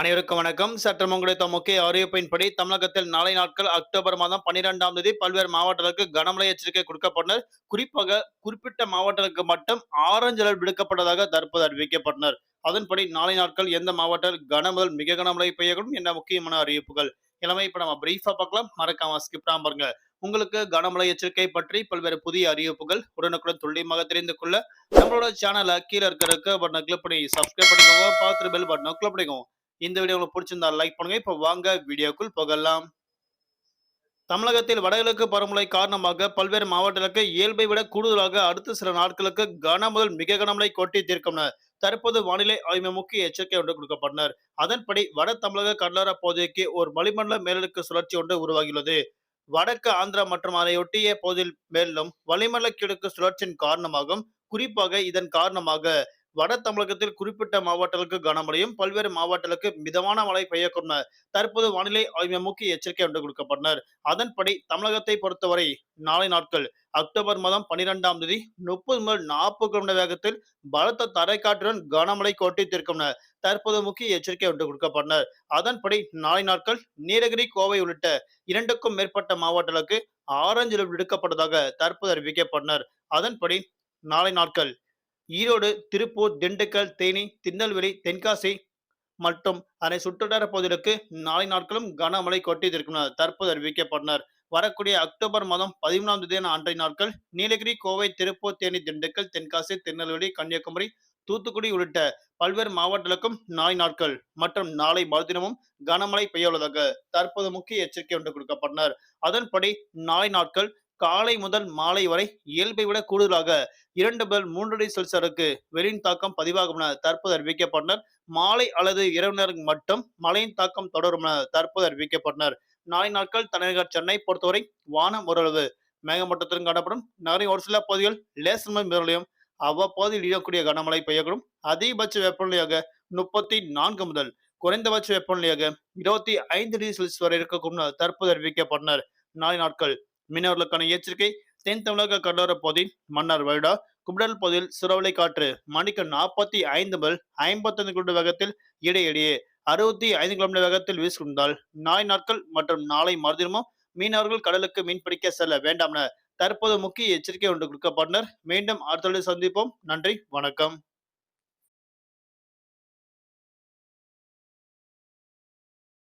அனைவருக்கும் வணக்கம். சற்றம் கிடைத்த முக்கிய அறிவிப்பின்படி தமிழகத்தில் நாளை நாட்கள் அக்டோபர் மாதம் பன்னிரெண்டாம் தேதி பல்வேறு மாவட்டங்களுக்கு கனமழை எச்சரிக்கை கொடுக்கப்பட்டனர். குறிப்பாக குறிப்பிட்ட மாவட்டங்களுக்கு மட்டும் ஆரஞ்சு அலர்ட் விடுக்கப்பட்டதாக தற்போது அறிவிக்கப்பட்டனர். அதன்படி நாளை நாட்கள் எந்த மாவட்டத்தில் கனமுதல் மிக கனமழை பெய்யக்கூடும் என்ற முக்கியமான அறிவிப்புகள் இளமை இப்ப நம்ம பிரீஃபா பார்க்கலாம். மறக்காம ஸ்கிப் பாருங்க. உங்களுக்கு கனமழை எச்சரிக்கை பற்றி பல்வேறு புதிய அறிவிப்புகள் உடனுக்குடன் துல்லியமாக தெரிந்து கொள்ள நம்மளோட சேனலை கீழே இருக்கிற பட்டனை கிளிக் பண்ணி சப்ஸ்கிரைப் பண்ணிக்கோங்க. பார்த்துட்டு பெல் பட்டனை கிளிக் பண்ணிக்கோங்க. இந்த வீடியோ உங்களுக்கு பிடிச்சிருந்தா லைக் பண்ணுங்க. இப்போ வாங்க வீடியோக்குள் போகலாம். தமிழகத்தில் வடகிழக்கு பருவமழை காரணமாக பல்வேறு மாவட்டங்களுக்கு இயல்பை விட கூடுதலாக அடுத்த சில நாட்களுக்கு கன முதல் மிக கனமழை கொட்டி தீர்க்கும் தற்போது வானிலை ஆய்வு முக்கிய எச்சரிக்கை ஒன்று கொடுக்கப்பட்டனர். அதன்படி வட தமிழக கடலோர பகுதிக்கு ஒரு வளிமண்டல மேலடுக்கு சுழற்சி ஒன்று உருவாகியுள்ளது. வடக்கு ஆந்திரா மற்றும் அதையொட்டிய பகுதியில் மேலும் வளிமண்டல கிழக்கு சுழற்சியின் காரணமாகவும் குறிப்பாக இதன் காரணமாக வட தமிழகத்தில் குறிப்பிட்ட மாவட்டங்களுக்கு கனமழையும் பல்வேறு மாவட்டங்களுக்கு மிதமான மழை பெய்யக்கூடும் தற்போது வானிலை ஆய்வு முக்கிய எச்சரிக்கை ஒன்று கொடுக்கப்பட்டனர் அதன்படி தமிழகத்தை பொறுத்தவரை நாளை நாட்கள் அக்டோபர் மாதம் பனிரெண்டாம் தேதி முப்பது முதல் நாற்பது கிலோமீட்டர் வேகத்தில் பலத்த தரைக்காற்றுடன் கனமழை கோட்டி தற்போது முக்கிய எச்சரிக்கை ஒன்று கொடுக்கப்பட்டனர் அதன்படி நாளை நாட்கள் நீலகிரி கோவை உள்ளிட்ட இரண்டுக்கும் மேற்பட்ட மாவட்டங்களுக்கு ஆரஞ்சு விடுக்கப்பட்டதாக தற்போது அறிவிக்கப்பட்டனர் அதன்படி நாளை நாட்கள் ஈரோடு திருப்பூர் திண்டுக்கல் தேனி திருநெல்வேலி தென்காசி மற்றும் அதனை சுற்றுவட்டார பகுதிகளுக்கு நாளை நாட்களும் கனமழை கொட்டியிருக்கும் தற்போது அறிவிக்கப்பட்டனர். வரக்கூடிய அக்டோபர் மாதம் பதிமூணாம் தேதி அன்றைய நாட்கள் நீலகிரி கோவை திருப்பூர் தேனி திண்டுக்கல் தென்காசி திருநெல்வேலி கன்னியாகுமரி தூத்துக்குடி உள்ளிட்ட பல்வேறு மாவட்டங்களுக்கும் நாளை நாட்கள் மற்றும் நாளை மறுதினமும் கனமழை பெய்ய உள்ளதாக தற்போது முக்கிய எச்சரிக்கை ஒன்று கொடுக்கப்பட்டனர். அதன்படி நாளை நாட்கள் காலை முதல் மாலை வரை இயல்பை விட கூடுதலாக இரண்டு முதல் மூன்று டிகிரி செல்சியருக்கு வெளியின் தாக்கம் பதிவாகும் என தற்போது அறிவிக்கப்பட்டனர். மாலை அல்லது இரவு நேரம் மட்டும் மழையின் தாக்கம் தொடரும் என தற்போது அறிவிக்கப்பட்டனர். நாளை நாட்கள் தலைநகர் சென்னை பொறுத்தவரை வானம் ஓரளவு மேகமட்டத்திலும் காணப்படும். நகரின் ஒரு சில பகுதிகள் லேசர் மிதலையும் அவ்வப்போதில் இழக்கூடிய கனமழை பெய்யக்கூடும். அதிகபட்ச வெப்பநிலையாக முப்பத்தி நான்கு முதல் குறைந்தபட்ச வெப்பநிலையாக இருபத்தி ஐந்து டிகிரி செல்சியஸ் வரை இருக்கக்கூடும் தற்போது அறிவிக்கப்பட்டனர். நாளை நாட்கள் மீனவர்களுக்கான எச்சரிக்கை தென் தமிழக கடலோர பகுதி மன்னார் வருடா குபிடல் பகுதியில் சுறவலை காற்று மணிக்கு நாற்பத்தி ஐந்து முதல் ஐம்பத்தைந்து கிலோமீட்டர் வேகத்தில் இடையிடையே அறுபத்தி ஐந்து கிலோமீட்டர் வேகத்தில் வீசிக்கொண்டால் நாய் நாட்கள் மற்றும் நாளை மறுதினமும் மீனவர்கள் கடலுக்கு மீன்பிடிக்க செல்ல வேண்டாம் என தற்போது முக்கிய எச்சரிக்கை ஒன்று கொடுக்கப்பட்டனர். மீண்டும் அடுத்த சந்திப்போம். நன்றி வணக்கம்.